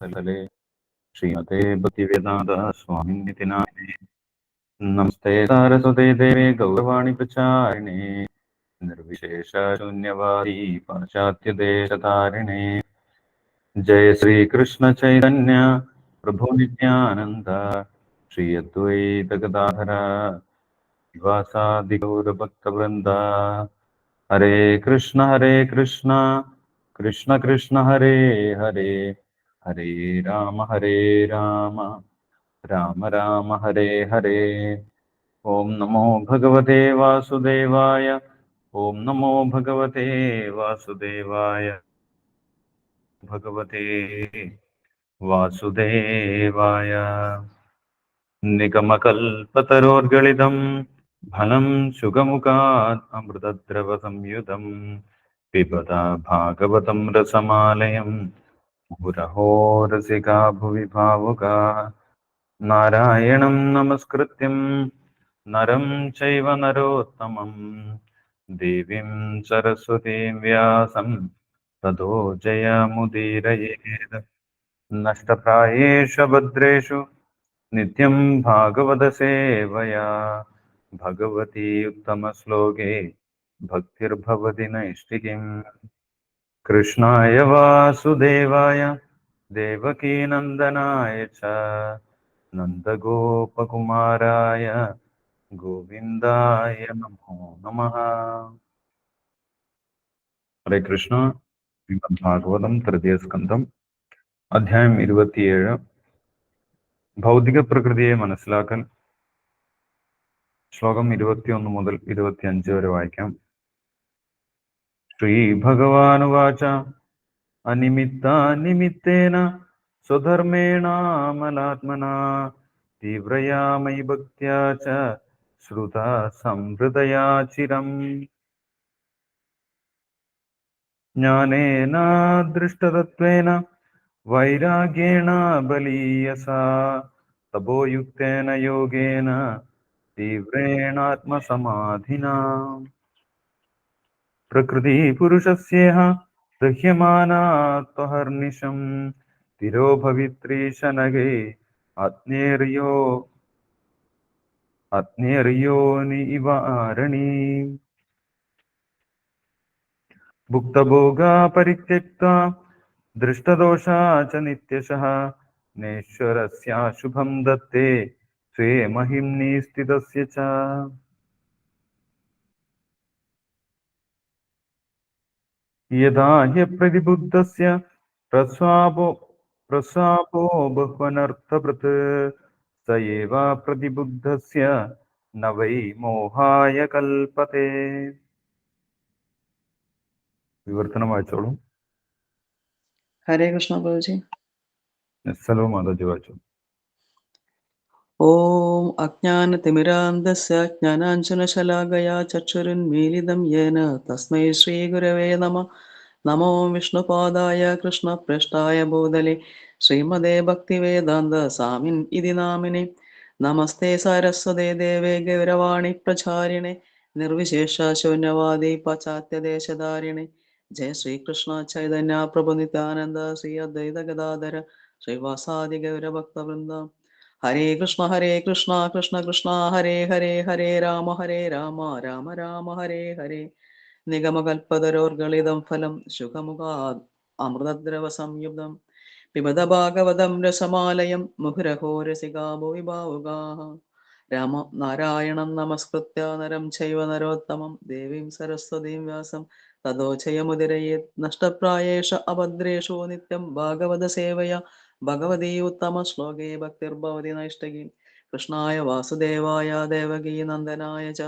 തലേ ശ്രീമതേ ഭക്തിവേദാന്ത സ്വാമിനിതി നാമേ നമസ്തേ സാരസ്വതേ ദേവേ ഗൗരവാണി പ്രചാരിണേ നിർവിശേഷ ശൂന്യവാദി പാശ്ചാത്യദേശധാരിണേ ജയ ശ്രീകൃഷ്ണ ചൈതന്യ പ്രഭു നിത്യാനന്ദ ശ്രീ അദ്വൈത ഗദാധര വാസാദിഗൗരഭക്തവൃന്ദ ഹരേ കൃഷ്ണ ഹരേ കൃഷ്ണ കൃഷ്ണ കൃഷ്ണ ഹരേ രാമ ഹരേ രാമ. രാമ രാമ ഹരേ ഹരേ. ഓം നമോ ഭഗവതേ വാസുദേവായ. ഓം നമോ ഭഗവതേ വാസുദേവായ. ഭഗവതേ വാസുദേവായ. നിഗമകൽപതരോർഗളിതം ഫലം സുഖമുഖാത് അമൃതദ്രവ സംയുതം പിബത ഭാഗവതം രസമാലയം മുരഹോ രസികാ ഭുവി ഭാവുക നാരായണം നമസ്കൃത്യം നരം ചൈവ നരോത്തമം ദേവീം സരസ്വതീം വ്യാസം തതോ ജയമുദീരയേത് നഷ്ടപ്രായേഷു ഭദ്രേഷു നിത്യം ഭാഗവതസേവയാ ഭഗവതി ഉത്തമശ്ലോകേ ഭക്തിർഭവതി നൈഷ്ഠികിം കൃഷ്ണായ വാസുദേവായ ദേവകീനന്ദനായ ച നന്ദഗോപകുമാരായ ഗോവിന്ദായ നമോ നമ. ഹരേ കൃഷ്ണ. ശ്രീമദ് ഭാഗവതം തൃതീയ സ്കന്ധം അധ്യായം ഇരുപത്തിയേഴ്. ഭൗതിക പ്രകൃതിയെ മനസ്സിലാക്കൽ ശ്ലോകം ഇരുപത്തിയൊന്ന് മുതൽ ഇരുപത്തിയഞ്ച് വരെ വായിക്കാം. ശ്രീ ഭഗവാനുവാച അനിമിത്ത നിമിത്തേന സ്വധർമ്മേണാമലാത്മന. തീവ്രയാ മയി ഭക്ത്യാ ച ശ്രുത സംഹൃദയാ ചിരം. ജ്ഞാനേന ദൃഷ്ടതത്വേന വൈരാഗ്യേണ ബലീയസ. തപോയുക്തേന യോഗേന തീവ്രേണാത്മസമാധിനാ പ്രകൃതി പുരുഷസ്യേഹ ദഹ്യമാനാത്വഹർനിശം തിരോ ഭവിത്രീശനഗേ ആത്മേറിയോ ആത്മേറിയോനി ഇവ ആരണീ ഭുക്തഭോഗാ പരിത്യക്ത ദൃഷ്ടദോഷാ ച നിത്യശഃ നേശ്വരസ്യാശുഭം ദത്തേ സ്വേ മഹിംനി സ്ഥിതസ്യ ച യഥാ ഹ്യപ്രതിബുദ്ധസ്യ പ്രസ്വാപോ പ്രസ്വാപോ ബഹ്വനർത്ഥഭൃത് സ ഏവ പ്രതിബുദ്ധസ്യ ന വൈ മോഹായ കൽപ്പത്തെ വിവർത്തനം വായിച്ചോളൂ ഹരേ കൃഷ്ണ ബാബുജി നിസ്സലോ മാതാജി വായിച്ചോളൂ ഓം അജ്ഞാനതിമിരാന്തസ്യ ജ്ഞാനാഞ്ജനശലാകയാ ചക്ഷുരുന്മീലിതം യേന തസ്മൈ ശ്രീഗുരവേ നമ നമോ വിഷ്ണുപാദായ കൃഷ്ണപ്രഷ്ടായ ഭൂതലെ ശ്രീമദേ ഭക്തിവേദാന്ത സ്വാമിൻ ഇതി നാമിനെ നമസ്തേ സരസ്വതേ ദേവേ ഗൗരവാണി പ്രചാരിണെ നിർവിശേഷ ശൂന്യവാദി പാശ്ചാത്യദേശധാരിണെ ജയ ശ്രീകൃഷ്ണ ചൈതന്യ പ്രഭു നിത്യാനന്ദ ശ്രീ അദ്വൈത ഗദാധര ശ്രീവാസാദി ഗൗരഭക്തവൃന്ദ ഹരേ കൃഷ്ണ ഹരേ കൃഷ്ണ കൃഷ്ണ കൃഷ്ണ ഹരേ ഹരേ ഹരേ രാമ ഹരേ രാമ രാമ രാമ ഹരേ ഹരേ. നിഗമകൽപ്പതരോർഗളിതം ഫലം ശുഖമുഖാ അമൃതദ്രവ സംയുക്തം പിമത ഭാഗവതം രസമാലയം. മുഹുരഹോ രസികാ ഭുവി രാമ നാരായണം നമസ്കൃത്യ നരം ചൈവ നരോത്തമം. ദേവീം സരസ്വതീം വ്യാസം. തതോ ജയമുദിരയേത് നഷ്ടപ്രായേഷ അഭദ്രേഷോ നിത്യം ഭാഗവത സേവയ. ഭഗവതി ഉത്തമ ശ്ലോകേ ഭക്തിർഭവതി നൈഷ്ടകി കൃഷ്ണായ വാസുദേവായ ദേവകീ നന്ദനായ ച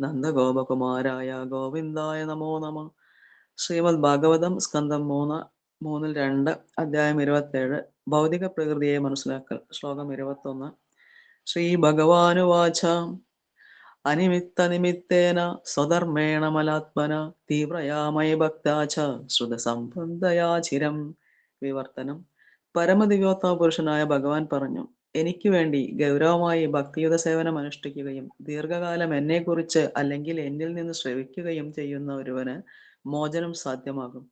നന്ദഗോപകുമാരായ ഗോവിന്ദായ നമോ നമ. ശ്രീമദ് ഭാഗവതം സ്കന്ധം മൂന്ന് മൂന്നിൽ രണ്ട് അധ്യായം ഇരുപത്തേഴ് ഭൗതിക പ്രകൃതിയെ മനസ്സിലാക്കൽ ശ്ലോകം ഇരുപത്തൊന്ന്. ശ്രീ ഭഗവാനുവാച അനിമിത്ത നിമിത്തേന സ്വധർമ്മേണ മലാത്മന തീവ്രയാമയ ഭക്താച ച ശ്രുതസംബന്ധയാ ചിരം വിവർത്തനം. പരമദിവ്യോത്തമ പുരുഷനായ ഭഗവാൻ പറഞ്ഞു എനിക്ക് വേണ്ടി ഗൗരവമായി ഭക്തിയുത സേവനം അനുഷ്ഠിക്കുകയും ദീർഘകാലം എന്നെക്കുറിച്ച് അല്ലെങ്കിൽ എന്നിൽ നിന്ന് ശ്രവിക്കുകയും ചെയ്യുന്ന ഒരുവന് മോചനം സാധ്യമാകും.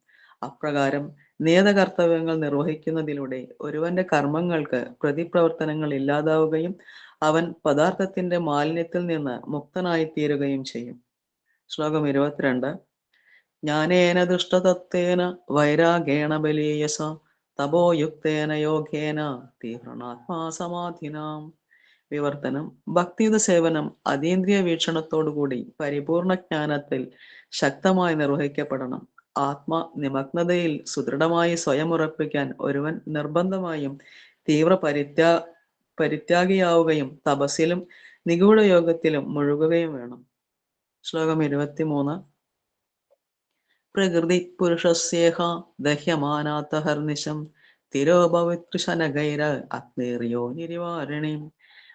അപ്രകാരം നിയത കർത്തവ്യങ്ങൾ നിർവഹിക്കുന്നതിലൂടെ ഒരുവന്റെ കർമ്മങ്ങൾക്ക് പ്രതിപ്രവർത്തനങ്ങൾ ഇല്ലാതാവുകയും അവൻ പദാർത്ഥത്തിന്റെ മാലിന്യത്തിൽ നിന്ന് മുക്തനായി തീരുകയും ചെയ്യും. ശ്ലോകം ഇരുപത്തിരണ്ട് ജ്ഞാനേന ദൃഷ്ടതത്വേന വൈരാഗേണ ബലീയസ തപോയുക്തേന യോഗേന തീവ്രണാത്മാ സമാധിനാം. വിവർത്തനം ഭക്തിയുത സേവനം അതീന്ദ്രിയ വീക്ഷണത്തോടുകൂടി പരിപൂർണ ജ്ഞാനത്തിൽ ശക്തമായി നിർവഹിക്കപ്പെടണം. ആത്മ നിമഗ്നതയിൽ സുദൃഢമായി സ്വയം ഉറപ്പിക്കാൻ ഒരുവൻ നിർബന്ധമായും തീവ്ര പരിത്യാ പരിത്യാഗിയാവുകയും തപസ്സിലും നിഗൂഢ യോഗത്തിലും മുഴുകുകയും വേണം. ശ്ലോകം ഇരുപത്തിമൂന്ന്. പ്രകൃതി പുരുഷസ്യേഹ ദഹ്യമാനാത്ത ഹർനിശം തിരോപവിത്രിശനഗൈര അഗ്നേറിയോ നിരിവാരിണി.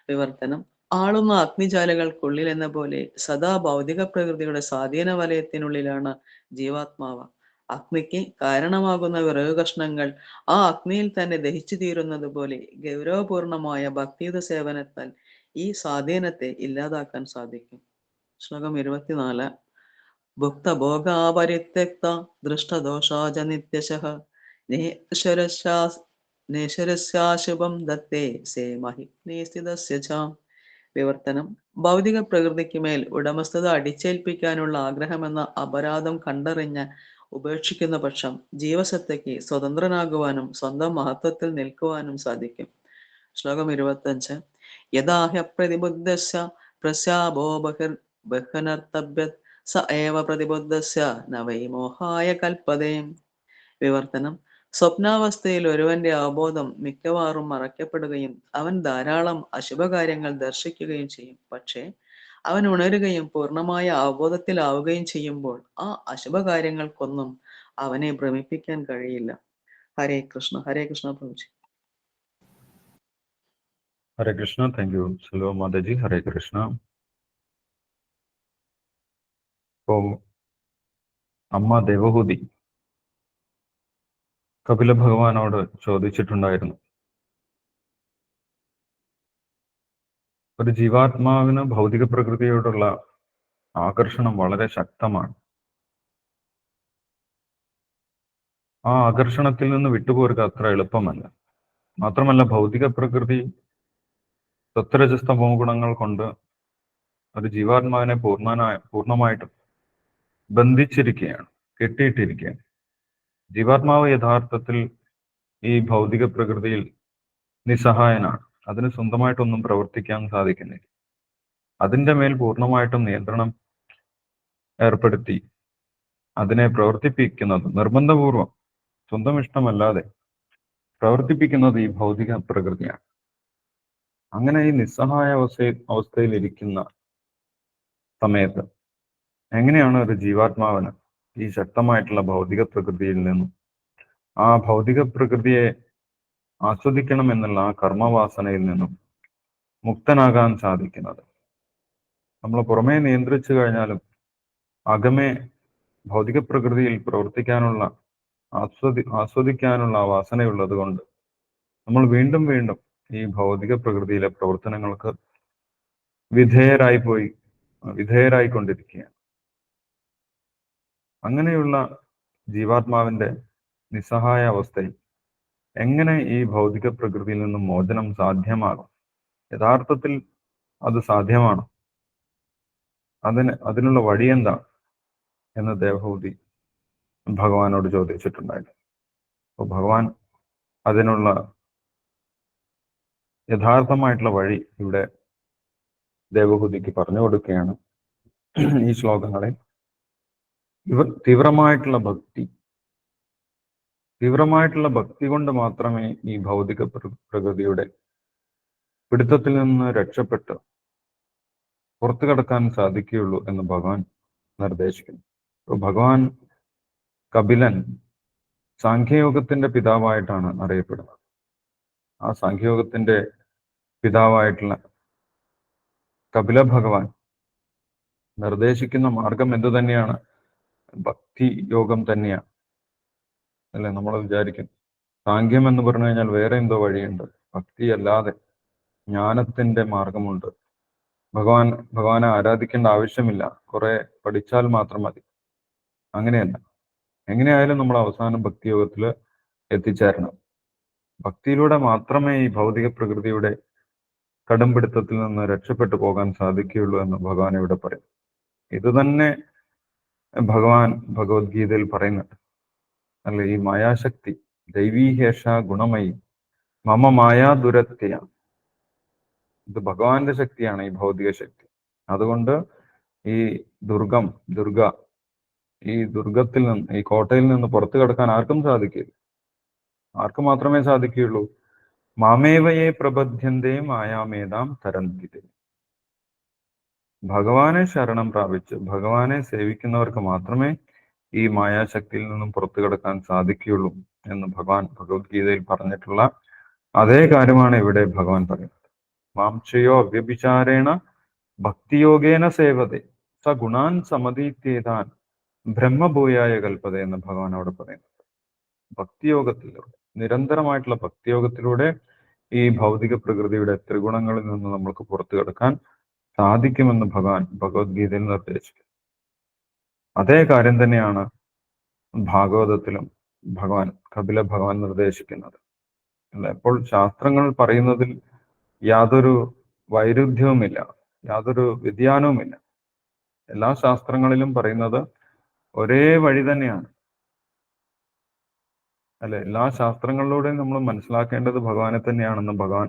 വിവർത്തനം. ആളുന്ന അഗ്നിജാലകൾക്കുള്ളിൽ എന്ന പോലെ സദാ ഭൗതിക പ്രകൃതിയുടെ സ്വാധീന വലയത്തിനുള്ളിലാണ് ജീവാത്മാവ്. അഗ്നിക്ക് കാരണമാകുന്ന വിറക് കഷ്ണങ്ങൾ ആ അഗ്നിയിൽ തന്നെ ദഹിച്ചു തീരുന്നത് പോലെ ഗൗരവപൂർണമായ ഭക്തിയുത സേവനത്താൽ ഈ സ്വാധീനത്തെ ഇല്ലാതാക്കാൻ സാധിക്കും. ശ്ലോകം ഇരുപത്തിനാല്. ഭുക്തഭോഗാപരിത്യക്ത ദൃഷ്ടദോഷാച നിത്യശഃ നേശ്വരശാശുഭം ദത്തേ സേ മഹിഗ്നേസ്ഥിതസ്യ ച വിവർത്തനം. ഭൗതിക പ്രകൃതിക്ക് മേൽ ഉടമസ്ഥത അടിച്ചേൽപ്പിക്കാനുള്ള ആഗ്രഹമെന്ന അപരാധം കണ്ടറിഞ്ഞ് ഉപേക്ഷിക്കുന്ന പക്ഷം ജീവസത്തയ്ക്ക് സ്വതന്ത്രനാകുവാനും സ്വന്തം മഹത്വത്തിൽ നിൽക്കുവാനും സാധിക്കും. ശ്ലോകം ഇരുപത്തഞ്ച്. യഥാഹ്യ പ്രതിബുദ്ധ പ്രസ്യാബോ ബഹിർ ബഹനർത്തഭ്യത് സ ഏവ പ്രതിബുദ്ധസ്യ നവൈ മോഹായ കൽപ്പതേ വിവർത്തനം. സ്വപ്നാവസ്ഥയിൽ ഒരുവന്റെ അവബോധം മിക്കവാറും മറയ്ക്കപ്പെടുകയും അവൻ ധാരാളം അശുഭകാര്യങ്ങൾ ദർശിക്കുകയും ചെയ്യും. പക്ഷേ അവൻ ഉണരുകയും പൂർണമായ അവബോധത്തിലാവുകയും ചെയ്യുമ്പോൾ ആ അശുഭകാര്യങ്ങൾക്കൊന്നും അവനെ ഭ്രമിപ്പിക്കാൻ കഴിയില്ല. ഹരേ കൃഷ്ണ ഹരേ കൃഷ്ണ പ്രഭുജി. Hare Krishna thank you Mataji Hare Krishna. ഇപ്പോ അമ്മ ദേവഹൂതി കപില ഭഗവാനോട് ചോദിച്ചിട്ടുണ്ടായിരുന്നു. ഒരു ജീവാത്മാവിന് ഭൗതിക പ്രകൃതിയോടുള്ള ആകർഷണം വളരെ ശക്തമാണ്. ആ ആകർഷണത്തിൽ നിന്ന് വിട്ടുപോരുക അത്ര എളുപ്പമല്ല. മാത്രമല്ല ഭൗതിക പ്രകൃതി സത്വരജസ്തമോ ഗുണങ്ങൾ കൊണ്ട് ഒരു ജീവാത്മാവിനെ പൂർണനായ പൂർണമായിട്ടും ബന്ധിച്ചിരിക്കുകയാണ് കെട്ടിയിട്ടിരിക്കുകയാണ്. ജീവാത്മാവ് യഥാർത്ഥത്തിൽ ഈ ഭൗതിക പ്രകൃതിയിൽ നിസ്സഹായനാണ്. അതിന് സ്വന്തമായിട്ടൊന്നും പ്രവർത്തിക്കാൻ സാധിക്കുന്നില്ല. അതിന്റെ മേൽ പൂർണമായിട്ടും നിയന്ത്രണം ഏർപ്പെടുത്തി അതിനെ പ്രവർത്തിപ്പിക്കുന്നത് നിർബന്ധപൂർവം സ്വന്തം ഇഷ്ടമല്ലാതെ പ്രവർത്തിപ്പിക്കുന്നത് ഈ ഭൗതിക പ്രകൃതിയാണ്. അങ്ങനെ ഈ നിസ്സഹായ അവസ്ഥയിൽ അവസ്ഥയിലിരിക്കുന്ന സമയത്ത് എങ്ങനെയാണ് ഒരു ജീവാത്മാവിന് ഈ ശക്തമായിട്ടുള്ള ഭൗതിക പ്രകൃതിയിൽ നിന്നും ആ ഭൗതിക പ്രകൃതിയെ ആസ്വദിക്കണം എന്നുള്ള ആ കർമ്മവാസനയിൽ നിന്നും മുക്തനാകാൻ സാധിക്കുന്നത്? നമ്മൾ പുറമേ നിയന്ത്രിച്ചു കഴിഞ്ഞാലും അകമേ ഭൗതിക പ്രകൃതിയിൽ പ്രവർത്തിക്കാനുള്ള ആസ്വദി ആസ്വദിക്കാനുള്ള വാസനയുള്ളത് കൊണ്ട് നമ്മൾ വീണ്ടും വീണ്ടും ഈ ഭൗതിക പ്രകൃതിയിലെ പ്രവർത്തനങ്ങൾക്ക് വിധേയരായി പോയി വിധേയരായിക്കൊണ്ടിരിക്കുകയാണ്. അങ്ങനെയുള്ള ജീവാത്മാവിന്റെ നിസ്സഹായ അവസ്ഥയിൽ എങ്ങനെ ഈ ഭൗതിക പ്രകൃതിയിൽ നിന്നും മോചനം സാധ്യമാകും? യഥാർത്ഥത്തിൽ അത് സാധ്യമാണ്? അതിന് അതിനുള്ള വഴി എന്താണ്? എന്ന് ദേവഭൂതി ഭഗവാനോട് ചോദിച്ചിട്ടുണ്ടായിരുന്നു. അപ്പോൾ ഭഗവാൻ അതിനുള്ള യഥാർത്ഥമായിട്ടുള്ള വഴി ഇവിടെ ദേവഹൂതിക്ക് പറഞ്ഞു കൊടുക്കുകയാണ് ഈ ശ്ലോകങ്ങളിൽ. ഇവ തീവ്രമായിട്ടുള്ള ഭക്തി. തീവ്രമായിട്ടുള്ള ഭക്തി കൊണ്ട് മാത്രമേ ഈ ഭൗതിക പ്രകൃതിയുടെ പിടുത്തത്തിൽ നിന്ന് രക്ഷപ്പെട്ട് പുറത്തു കടക്കാൻ സാധിക്കുകയുള്ളൂ എന്ന് ഭഗവാൻ നിർദ്ദേശിക്കുന്നു. അപ്പോൾ ഭഗവാൻ കപിലൻ സാഖ്യയോഗത്തിന്റെ പിതാവായിട്ടാണ് അറിയപ്പെടുന്നത്. ആ സാഖ്യയോഗത്തിന്റെ പിതാവായിട്ടുള്ള കപില ഭഗവാൻ നിർദ്ദേശിക്കുന്ന മാർഗം എന്തു തന്നെയാണ് ഭക്തി യോഗം തന്നെയാണ് അല്ലെ? നമ്മൾ വിചാരിക്കും. സാങ്ക്യം എന്ന് പറഞ്ഞു കഴിഞ്ഞാൽ വേറെ എന്തോ വഴിയുണ്ട്. ഭക്തി അല്ലാതെ ജ്ഞാനത്തിന്റെ മാർഗമുണ്ട്. ഭഗവാൻ ഭഗവാനെ ആരാധിക്കേണ്ട ആവശ്യമില്ല. കുറെ പഠിച്ചാൽ മാത്രം മതി. അങ്ങനെയല്ല. എങ്ങനെയായാലും നമ്മൾ അവസാനം ഭക്തിയോഗത്തിൽ എത്തിച്ചേരണം. ഭക്തിയിലൂടെ മാത്രമേ ഈ ഭൗതിക പ്രകൃതിയുടെ കടുംപിടുത്തത്തിൽ നിന്ന് രക്ഷപ്പെട്ടു പോകാൻ സാധിക്കുകയുള്ളൂ എന്ന് ഭഗവാൻ ഇവിടെ പറയും. ഇത് തന്നെ ഭഗവാൻ ഭഗവത്ഗീതയിൽ പറയുന്നുണ്ട്. അല്ല ഈ മായാശക്തി ദൈവീഹേഷ ഗുണമയി മമ മായാ ദുരത്യ ഇത് ഭഗവാന്റെ ശക്തിയാണ് ഈ ഭൗതിക ശക്തി. അതുകൊണ്ട് ഈ ദുർഗം ദുർഗ ഈ ദുർഗത്തിൽ നിന്ന് ഈ കോട്ടയിൽ നിന്ന് പുറത്തു കടക്കാൻ ആർക്കും സാധിക്കില്ല. ആർക്ക് മാത്രമേ സാധിക്കുകയുള്ളൂ? മാമേവയെ പ്രബദ്ധ്യന്തേ മായാമേതാം തരന്തിരെ ഭഗവാനെ ശരണം പ്രാപിച്ച് ഭഗവാനെ സേവിക്കുന്നവർക്ക് മാത്രമേ ഈ മായാശക്തിയിൽ നിന്നും പുറത്തു കിടക്കാൻ സാധിക്കുകയുള്ളൂ എന്ന് ഭഗവാൻ ഭഗവത്ഗീതയിൽ പറഞ്ഞിട്ടുള്ള അതേ കാര്യമാണ് ഇവിടെ ഭഗവാൻ പറയുന്നത്. മാംസയോ അവ്യഭിചാരേണ ഭക്തിയോഗേന സേവതേ സ ഗുണാൻ സമതീത്യേതാൻ ബ്രഹ്മഭൂയായ കൽപ്പത എന്ന് ഭഗവാൻ അവിടെ പറയുന്നത് ഭക്തിയോഗത്തിലൂടെ നിരന്തരമായിട്ടുള്ള ഭക്തിയോഗത്തിലൂടെ ഈ ഭൗതിക പ്രകൃതിയുടെ ത്രിഗുണങ്ങളിൽ നിന്ന് നമ്മൾക്ക് പുറത്തു കടക്കാൻ സാധിക്കുമെന്ന് ഭഗവാൻ ഭഗവത്ഗീതയിൽ നിർദ്ദേശിക്കുന്നു. അതേ കാര്യം തന്നെയാണ് ഭാഗവതത്തിലും ഭഗവാൻ കപില ഭഗവാൻ നിർദ്ദേശിക്കുന്നത്. അപ്പോൾ ശാസ്ത്രങ്ങൾ പറയുന്നതിൽ യാതൊരു വൈരുദ്ധ്യവുമില്ല യാതൊരു വ്യതിയാനവുമില്ല. എല്ലാ ശാസ്ത്രങ്ങളിലും പറയുന്നത് ഒരേ വഴി തന്നെയാണ്. അല്ലെ എല്ലാ ശാസ്ത്രങ്ങളിലൂടെയും നമ്മൾ മനസ്സിലാക്കേണ്ടത് ഭഗവാനെ തന്നെയാണെന്ന് ഭഗവാൻ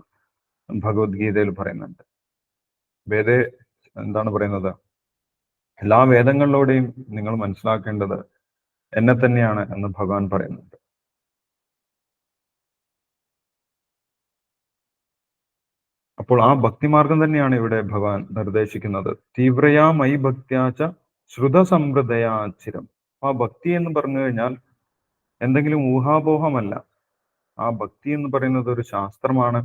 ഭഗവത്ഗീതയിൽ പറയുന്നുണ്ട്. വേദ എന്താണ് പറയുന്നത്? എല്ലാ വേദങ്ങളിലൂടെയും നിങ്ങൾ മനസ്സിലാക്കേണ്ടത് എന്നെ തന്നെയാണ് എന്ന് ഭഗവാൻ പറയുന്നുണ്ട്. അപ്പോൾ ആ ഭക്തിമാർഗം തന്നെയാണ് ഇവിടെ ഭഗവാൻ നിർദ്ദേശിക്കുന്നത്. തീവ്രയാ മൈ ഭക്തിയാച്ച ശ്രുതസമൃദ്ധയാചിരം ആ ഭക്തി എന്ന് പറഞ്ഞു കഴിഞ്ഞാൽ എന്തെങ്കിലും ഊഹാപോഹമല്ല. ആ ഭക്തി എന്ന് പറയുന്നത് ഒരു ശാസ്ത്രമാണ്.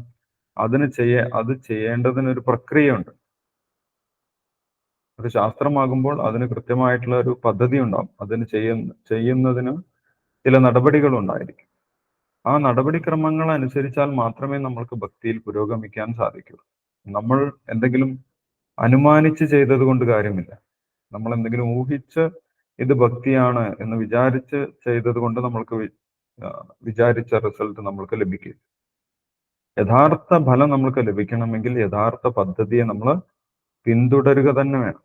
അതിന് ചെയ്യ അത് ചെയ്യേണ്ടതിന് ഒരു പ്രക്രിയയുണ്ട്. ഒരു ശാസ്ത്രമാകുമ്പോൾ അതിന് കൃത്യമായിട്ടുള്ള ഒരു പദ്ധതി ഉണ്ടാവും. അതിന് ചെയ്യുന്ന ചെയ്യുന്നതിന് ചില നടപടികൾ ഉണ്ടായിരിക്കും. ആ നടപടിക്രമങ്ങൾ അനുസരിച്ചാൽ മാത്രമേ നമ്മൾക്ക് ഭക്തിയിൽ പുരോഗമിക്കാൻ സാധിക്കൂ. നമ്മൾ എന്തെങ്കിലും അനുമാനിച്ച് ചെയ്തത് കൊണ്ട് കാര്യമില്ല. നമ്മൾ എന്തെങ്കിലും ഊഹിച്ച് ഇത് ഭക്തിയാണ് എന്ന് വിചാരിച്ച് ചെയ്തത് കൊണ്ട് നമ്മൾക്ക് വിചാരിച്ച റിസൾട്ട് നമ്മൾക്ക് ലഭിക്കില്ല. യഥാർത്ഥ ഫലം നമ്മൾക്ക് ലഭിക്കണമെങ്കിൽ യഥാർത്ഥ പദ്ധതിയെ നമ്മൾ പിന്തുടരുക തന്നെ വേണം.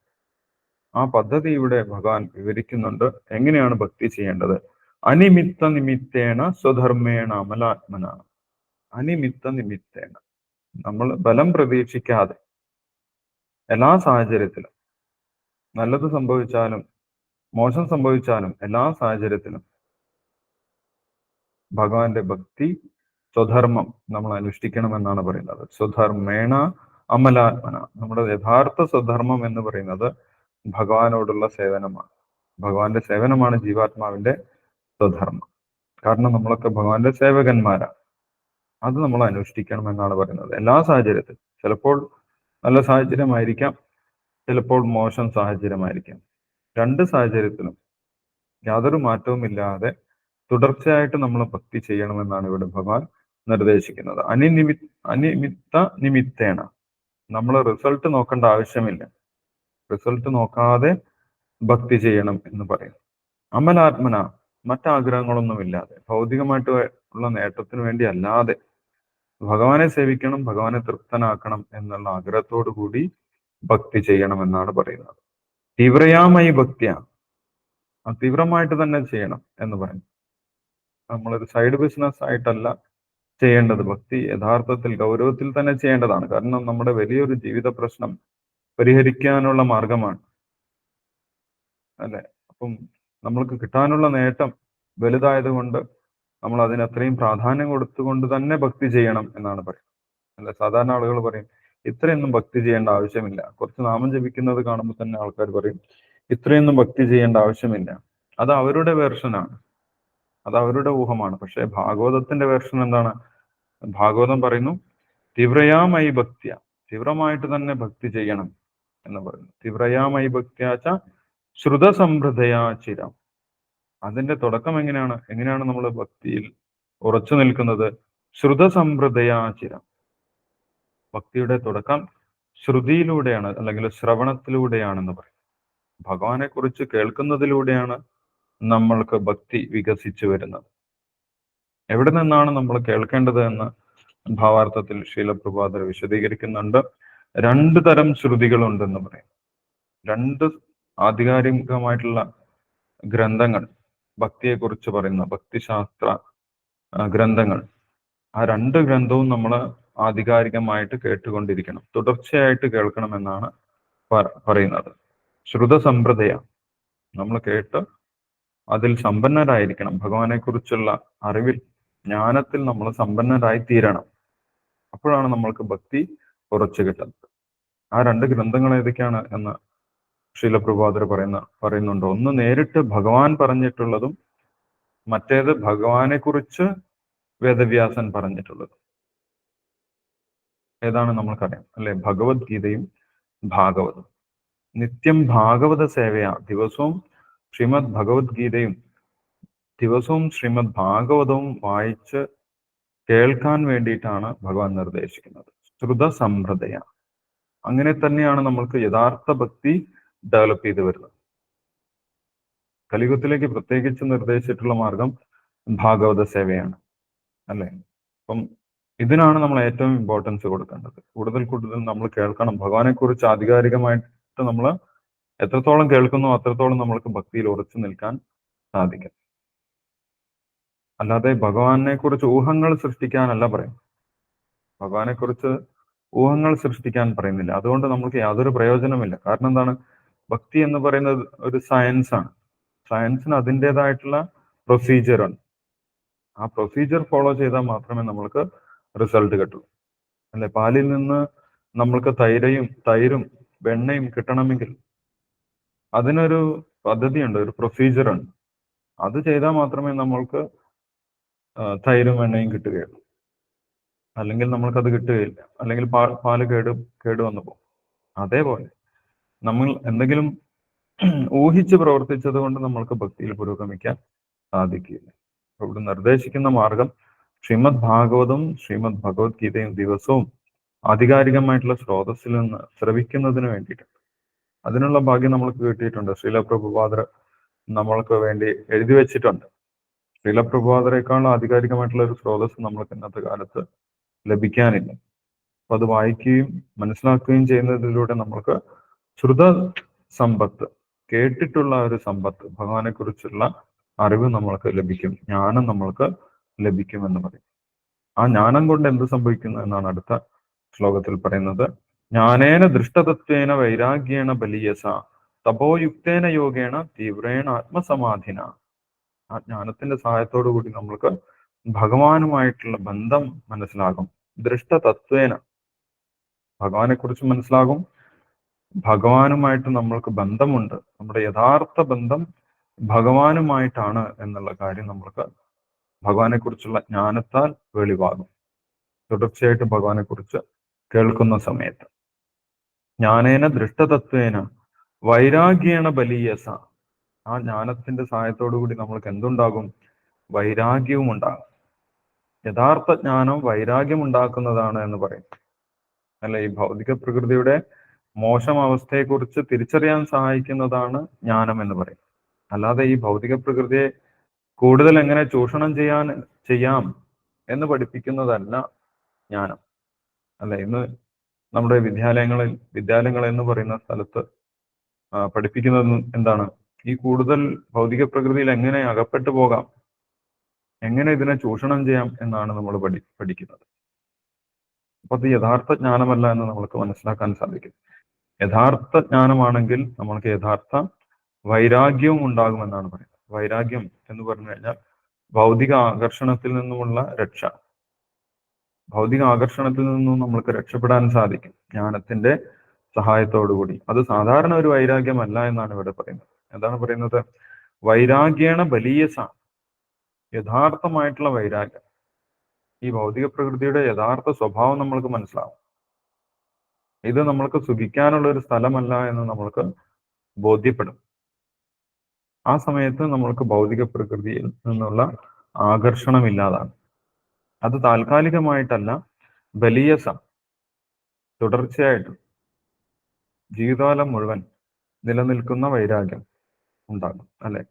ആ പദ്ധതി ഇവിടെ ഭഗവാൻ വിവരിക്കുന്നുണ്ട്. എങ്ങനെയാണ് ഭക്തി ചെയ്യേണ്ടത്? അനിമിത്ത നിമിത്തേണ സ്വധർമ്മേണ അമലാത്മന. അനിമിത്ത നിമിത്തേണ. നമ്മൾ ബലം പ്രതീക്ഷിക്കാതെ എല്ലാ സാഹചര്യത്തിലും നല്ലത് സംഭവിച്ചാലും മോശം സംഭവിച്ചാലും എല്ലാ സാഹചര്യത്തിലും ഭഗവാന്റെ ഭക്തി സ്വധർമ്മം നമ്മൾ അനുഷ്ഠിക്കണമെന്നാണ് പറയുന്നത്. സ്വധർമ്മേണ അമലാത്മന. നമ്മുടെ യഥാർത്ഥ സ്വധർമ്മം എന്ന് പറയുന്നത് ഭഗവാനോടുള്ള സേവനമാണ്. ഭഗവാന്റെ സേവനമാണ് ജീവാത്മാവിന്റെ സ്വധർമ്മം. കാരണം നമ്മളൊക്കെ ഭഗവാന്റെ സേവകന്മാരാണ്. അത് നമ്മൾ അനുഷ്ഠിക്കണം എന്നാണ് പറയുന്നത്. എല്ലാ സാഹചര്യത്തിലും. ചിലപ്പോൾ നല്ല സാഹചര്യമായിരിക്കാം ചിലപ്പോൾ മോശം സാഹചര്യമായിരിക്കാം. രണ്ട് സാഹചര്യത്തിലും യാതൊരു മാറ്റവും ഇല്ലാതെ തുടർച്ചയായിട്ട് നമ്മൾ ഭക്തി ചെയ്യണമെന്നാണ് ഇവിടെ ഭഗവാൻ നിർദ്ദേശിക്കുന്നത്. അനിനിമി അനിമിത്ത നിമിത്തേണ. നമ്മൾ റിസൾട്ട് നോക്കേണ്ട ആവശ്യമില്ല. റിസൾട്ട് നോക്കാതെ ഭക്തി ചെയ്യണം എന്ന് പറയും. അമലാത്മന മറ്റാഗ്രഹങ്ങളൊന്നുമില്ലാതെ ഭൗതികമായിട്ട് ഉള്ള നേട്ടത്തിന് വേണ്ടി അല്ലാതെ ഭഗവാനെ സേവിക്കണം ഭഗവാനെ തൃപ്തനാക്കണം എന്നുള്ള ആഗ്രഹത്തോടു കൂടി ഭക്തി ചെയ്യണം എന്നാണ് പറയുന്നത്. തീവ്രയാമയി ഭക്തിയ. തീവ്രമായിട്ട് തന്നെ ചെയ്യണം എന്ന് പറയും. നമ്മളൊരു സൈഡ് ബിസിനസ് ആയിട്ടല്ല ചെയ്യേണ്ടത്. ഭക്തി യഥാർത്ഥത്തിൽ ഗൗരവത്തിൽ തന്നെ ചെയ്യേണ്ടതാണ്. കാരണം നമ്മുടെ വലിയൊരു ജീവിത പ്രശ്നം പരിഹരിക്കാനുള്ള മാർഗമാണ്. അല്ലെ? അപ്പം നമ്മൾക്ക് കിട്ടാനുള്ള നേട്ടം വലുതായത് കൊണ്ട് നമ്മൾ അതിന് അത്രയും പ്രാധാന്യം കൊടുത്തുകൊണ്ട് തന്നെ ഭക്തി ചെയ്യണം എന്നാണ് പറയുന്നത്. അല്ല? സാധാരണ ആളുകൾ പറയും ഇത്രയൊന്നും ഭക്തി ചെയ്യേണ്ട ആവശ്യമില്ല. കുറച്ച് നാമം ജപിക്കുന്നത് കാണുമ്പോൾ തന്നെ ആൾക്കാർ പറയും ഇത്രയൊന്നും ഭക്തി ചെയ്യേണ്ട ആവശ്യമില്ല. അത് അവരുടെ വേർഷനാണ് അത് അവരുടെ ഊഹമാണ്. പക്ഷേ ഭാഗവതത്തിന്റെ വേർഷൻ എന്താണ്? ഭാഗവതം പറയുന്നു തീവ്രയാമായി ഭക്തിയ. തീവ്രമായിട്ട് തന്നെ ഭക്തി ചെയ്യണം. എന്ന് പറയുന്നു. തീവ്രയാമയി ഭക്തിയാച്ച ശ്രുതസംഭൃതയാ ചിരം. അതിന്റെ തുടക്കം എങ്ങനെയാണ്? എങ്ങനെയാണ് നമ്മൾ ഭക്തിയിൽ ഉറച്ചു നിൽക്കുന്നത്? ശ്രുതസംഭൃതയാ ചിരം. ഭക്തിയുടെ തുടക്കം ശ്രുതിയിലൂടെയാണ് അല്ലെങ്കിൽ ശ്രവണത്തിലൂടെയാണെന്ന് പറയും. ഭഗവാനെ കുറിച്ച് കേൾക്കുന്നതിലൂടെയാണ് നമ്മൾക്ക് ഭക്തി വികസിച്ചു വരുന്നത്. എവിടെ നിന്നാണ് നമ്മൾ കേൾക്കേണ്ടത് എന്ന് ഭാവാർത്ഥത്തിൽ ശീലപ്രഭാതർ വിശദീകരിക്കുന്നുണ്ട്. രണ്ട് തരം ശ്രുതികളുണ്ടെന്ന് പറയും. രണ്ട് ആധികാരികമായിട്ടുള്ള ഗ്രന്ഥങ്ങൾ ഭക്തിയെക്കുറിച്ച് പറയുന്ന ഭക്തിശാസ്ത്ര ഗ്രന്ഥങ്ങൾ. ആ രണ്ട് ഗ്രന്ഥവും നമ്മൾ ആധികാരികമായിട്ട് കേട്ടുകൊണ്ടിരിക്കണം. തുടർച്ചയായിട്ട് കേൾക്കണം എന്നാണ് പറയുന്നത്. ശ്രുത സമ്പ്രദയ നമ്മൾ കേട്ട് അതിൽ സമ്പന്നരായിരിക്കണം. ഭഗവാനെ കുറിച്ചുള്ള അറിവിൽ ജ്ഞാനത്തിൽ നമ്മൾ സമ്പന്നരായി തീരണം അപ്പോഴാണ് നമ്മൾക്ക് ഭക്തി ഉറച്ചു കിട്ടുന്നത്. ആ രണ്ട് ഗ്രന്ഥങ്ങൾ ഏതൊക്കെയാണ് എന്ന് ശീലപ്രഭാതർ പറയുന്ന പറയുന്നുണ്ട്. ഒന്ന് നേരിട്ട് ഭഗവാൻ പറഞ്ഞിട്ടുള്ളതും മറ്റേത് ഭഗവാനെ കുറിച്ച് വേദവ്യാസൻ പറഞ്ഞിട്ടുള്ളതും. ഏതാണ് നമ്മൾക്കറിയാം അല്ലെ? ഭഗവത്ഗീതയും ഭാഗവതം. നിത്യം ഭാഗവത സേവയാ. ദിവസവും ശ്രീമദ് ഭഗവത്ഗീതയും ദിവസവും ശ്രീമദ് ഭാഗവതവും വായിച്ച് കേൾക്കാൻ വേണ്ടിയിട്ടാണ് ഭഗവാൻ നിർദ്ദേശിക്കുന്നത്. ശ്രുത സമ്പ്രദയ അങ്ങനെ തന്നെയാണ് നമ്മൾക്ക് യഥാർത്ഥ ഭക്തി ഡെവലപ്പ് ചെയ്ത് വരുന്നത്. കലിയുഗത്തിലേക്ക് പ്രത്യേകിച്ച് നിർദ്ദേശിച്ചിട്ടുള്ള മാർഗം ഭാഗവത സേവയാണ് അല്ലെ? അപ്പം ഇതിനാണ് നമ്മൾ ഏറ്റവും ഇമ്പോർട്ടൻസ് കൊടുക്കേണ്ടത്. കൂടുതൽ കൂടുതൽ നമ്മൾ കേൾക്കണം. ഭഗവാനെ കുറിച്ച് ആധികാരികമായിട്ട് നമ്മൾ എത്രത്തോളം കേൾക്കുന്നു അത്രത്തോളം നമ്മൾക്ക് ഭക്തിയിൽ ഉറച്ചു നിൽക്കാൻ സാധിക്കും. അല്ലാതെ ഭഗവാനെ കുറിച്ച് ഊഹങ്ങൾ സൃഷ്ടിക്കാനല്ല പറയും ഭഗവാനെ കുറിച്ച് ഊഹങ്ങൾ സൃഷ്ടിക്കാൻ പറയുന്നില്ല. അതുകൊണ്ട് നമ്മൾക്ക് യാതൊരു പ്രയോജനമില്ല കാരണം എന്താണ്? ഭക്തി എന്ന് പറയുന്നത് ഒരു സയൻസ് ആണ്. സയൻസിന് അതിന്റെതായിട്ടുള്ള പ്രൊസീജിയർ ഉണ്ട് ആ പ്രൊസീജിയർ ഫോളോ ചെയ്താൽ മാത്രമേ നമ്മൾക്ക് റിസൾട്ട് കിട്ടുള്ളൂ. അല്ലെ? പാലിൽ നിന്ന് നമ്മൾക്ക് തൈരയും തൈരും വെണ്ണയും കിട്ടണമെങ്കിൽ അതിനൊരു പദ്ധതിയുണ്ട് ഒരു പ്രൊസീജിയർ ഉണ്ട് അത് ചെയ്താൽ മാത്രമേ നമ്മൾക്ക് തൈരും വെണ്ണയും കിട്ടുകയുള്ളൂ. അല്ലെങ്കിൽ നമ്മൾക്കത് കിട്ടുകയില്ല. അല്ലെങ്കിൽ പാൽ പാൽ കേട് കേട് വന്നു പോകും അതേപോലെ നമ്മൾ എന്തെങ്കിലും ഊഹിച്ച് പ്രവർത്തിച്ചത് കൊണ്ട് നമ്മൾക്ക് ഭക്തിയിൽ പുരോഗമിക്കാൻ സാധിക്കില്ല. ഇവിടെ നിർദ്ദേശിക്കുന്ന മാർഗം ശ്രീമദ് ഭാഗവതവും ശ്രീമദ് ഭഗവത്ഗീതയും ദിവസവും ആധികാരികമായിട്ടുള്ള സ്രോതസ്സിൽ നിന്ന് ശ്രവിക്കുന്നതിന് വേണ്ടിയിട്ടുണ്ട്. അതിനുള്ള ഭാഗ്യം നമ്മൾക്ക് കിട്ടിയിട്ടുണ്ട്. ശ്രീലപ്രഭുപാദർ നമ്മൾക്ക് വേണ്ടി എഴുതി വെച്ചിട്ടുണ്ട്. ശ്രീലപ്രഭുപാദരെക്കാൾ ആധികാരികമായിട്ടുള്ള ഒരു സ്രോതസ് നമ്മൾക്ക് ഇന്നത്തെ കാലത്ത് ലഭിക്കാനില്ല. അപ്പൊ അത് വായിക്കുകയും മനസ്സിലാക്കുകയും ചെയ്യുന്നതിലൂടെ നമ്മൾക്ക് ശ്രുത സമ്പത്ത് കേട്ടിട്ടുള്ള ഒരു സമ്പത്ത് ഭഗവാനെ കുറിച്ചുള്ള അറിവ് നമ്മൾക്ക് ലഭിക്കും ജ്ഞാനം നമ്മൾക്ക് ലഭിക്കുമെന്ന് പറയും. ആ ജ്ഞാനം കൊണ്ട് എന്ത് സംഭവിക്കുന്നു എന്നാണ് അടുത്ത ശ്ലോകത്തിൽ പറയുന്നത്. ജ്ഞാനേന ദൃഷ്ടതത്വേന വൈരാഗ്യേണ ബലിയസ തപോയുക്തേന യോഗേണ തീവ്രേണ ആത്മസമാധിന. ആ ജ്ഞാനത്തിന്റെ സഹായത്തോടു കൂടി നമ്മൾക്ക് ഭഗവാനുമായിട്ടുള്ള ബന്ധം മനസ്സിലാകും. ദൃഷ്ടതത്വേന ഭഗവാനെ കുറിച്ച് മനസ്സിലാകും. ഭഗവാനുമായിട്ട് നമ്മൾക്ക് ബന്ധമുണ്ട്. നമ്മുടെ യഥാർത്ഥ ബന്ധം ഭഗവാനുമായിട്ടാണ് എന്നുള്ള കാര്യം നമ്മൾക്ക് ഭഗവാനെ കുറിച്ചുള്ള ജ്ഞാനത്താൽ വെളിവാകും. തുടർച്ചയായിട്ട് ഭഗവാനെ കുറിച്ച് കേൾക്കുന്ന സമയത്ത്. ജ്ഞാനേന ദൃഷ്ടതത്വേന വൈരാഗ്യേണ ബലീയസ ആ ജ്ഞാനത്തിന്റെ സഹായത്തോടു കൂടി നമ്മൾക്ക് എന്തുണ്ടാകും? വൈരാഗ്യവും ഉണ്ടാകും യഥാർത്ഥ ജ്ഞാനം വൈരാഗ്യം ഉണ്ടാക്കുന്നതാണ് എന്ന് പറയും. അല്ല? ഈ ഭൗതിക പ്രകൃതിയുടെ മോശം അവസ്ഥയെക്കുറിച്ച് തിരിച്ചറിയാൻ സഹായിക്കുന്നതാണ് ജ്ഞാനം എന്ന് പറയും. അല്ലാതെ ഈ ഭൗതിക പ്രകൃതിയെ കൂടുതൽ എങ്ങനെ ചൂഷണം ചെയ്യാൻ ചെയ്യാം എന്ന് പഠിപ്പിക്കുന്നതല്ല ജ്ഞാനം. അല്ല? ഇന്ന് നമ്മുടെ വിദ്യാലയങ്ങളിൽ വിദ്യാലയങ്ങൾ എന്ന് പറയുന്ന സ്ഥലത്ത് പഠിപ്പിക്കുന്നത് എന്താണ്? ഈ കൂടുതൽ ഭൗതിക പ്രകൃതിയിൽ എങ്ങനെ അകപ്പെട്ടു പോകാം എങ്ങനെ ഇതിനെ ചൂഷണം ചെയ്യാം എന്നാണ് നമ്മൾ പഠി പഠിക്കുന്നത്. അപ്പൊ അത് യഥാർത്ഥ ജ്ഞാനമല്ല എന്ന് നമ്മൾക്ക് മനസ്സിലാക്കാൻ സാധിക്കും. യഥാർത്ഥ ജ്ഞാനമാണെങ്കിൽ നമ്മൾക്ക് യഥാർത്ഥ വൈരാഗ്യവും ഉണ്ടാകുമെന്നാണ് പറയുന്നത്. വൈരാഗ്യം എന്ന് പറഞ്ഞു കഴിഞ്ഞാൽ ഭൗതിക ആകർഷണത്തിൽ നിന്നുമുള്ള രക്ഷ. ഭൗതിക ആകർഷണത്തിൽ നിന്നും നമ്മൾക്ക് രക്ഷപ്പെടാൻ സാധിക്കും. ജ്ഞാനത്തിന്റെ സഹായത്തോടു കൂടി. അത് സാധാരണ ഒരു വൈരാഗ്യമല്ല എന്നാണ് ഇവിടെ പറയുന്നത്. എന്താണ് പറയുന്നത്? വൈരാഗ്യേണ ബലീയസ. യഥാർത്ഥമായിട്ടുള്ള വൈരാഗ്യം. ഈ ഭൗതിക പ്രകൃതിയുടെ യഥാർത്ഥ സ്വഭാവം നമ്മൾക്ക് മനസ്സിലാവും. ഇത് നമ്മൾക്ക് സുഖിക്കാനുള്ള ഒരു സ്ഥലമല്ല എന്ന് നമ്മൾക്ക് ബോധ്യപ്പെടും. ആ സമയത്ത് നമ്മൾക്ക് ഭൗതിക പ്രകൃതിയിൽ നിന്നുള്ള ആകർഷണം ഇല്ലാതാണ് അത് താൽക്കാലികമായിട്ടല്ല ബലിയസ തുടർച്ചയായിട്ട് ജീവിതകാലം മുഴുവൻ നിലനിൽക്കുന്ന വൈരാഗ്യം ഉണ്ടാകും അല്ലെ?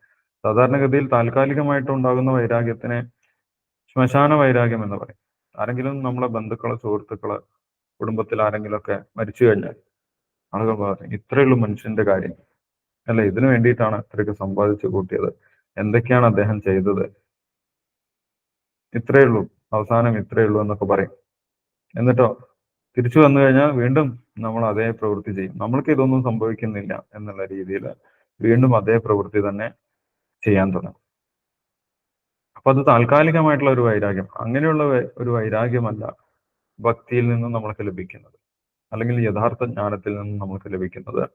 സാധാരണഗതിയിൽ താൽക്കാലികമായിട്ട് ഉണ്ടാകുന്ന വൈരാഗ്യത്തിനെ ശ്മശാന വൈരാഗ്യം എന്ന് പറയും. ആരെങ്കിലും നമ്മളെ ബന്ധുക്കൾ സുഹൃത്തുക്കൾ കുടുംബത്തിൽ ആരെങ്കിലുമൊക്കെ മരിച്ചു കഴിഞ്ഞാൽ ആളുകൾ പറയും ഇത്രയേ ഉള്ളൂ മനുഷ്യന്റെ കാര്യം. അല്ലെ ഇതിനു വേണ്ടിയിട്ടാണ് ഇത്രയൊക്കെ സമ്പാദിച്ചു കൂട്ടിയത്. എന്തൊക്കെയാണ് അദ്ദേഹം ചെയ്തത്? ഇത്രയേ ഉള്ളൂ അവസാനം ഇത്രയേ ഉള്ളൂ എന്നൊക്കെ പറയും. എന്നിട്ടോ തിരിച്ചു വന്നു കഴിഞ്ഞാൽ വീണ്ടും നമ്മൾ അതേ പ്രവൃത്തി ചെയ്യും. നമ്മൾക്ക് ഇതൊന്നും സംഭവിക്കുന്നില്ല എന്നുള്ള രീതിയിൽ വീണ്ടും അതേ പ്രവൃത്തി തന്നെ ചെയ്യാൻ തുടങ്ങും അപ്പൊ അത് താൽക്കാലികമായിട്ടുള്ള ഒരു വൈരാഗ്യം. അങ്ങനെയുള്ള ഒരു വൈരാഗ്യമല്ല ഭക്തിയിൽ നിന്നും നമ്മൾക്ക് ലഭിക്കുന്നത്. അല്ലെങ്കിൽ യഥാർത്ഥ ജ്ഞാനത്തിൽ നിന്നും നമ്മൾക്ക് ലഭിക്കുന്നത്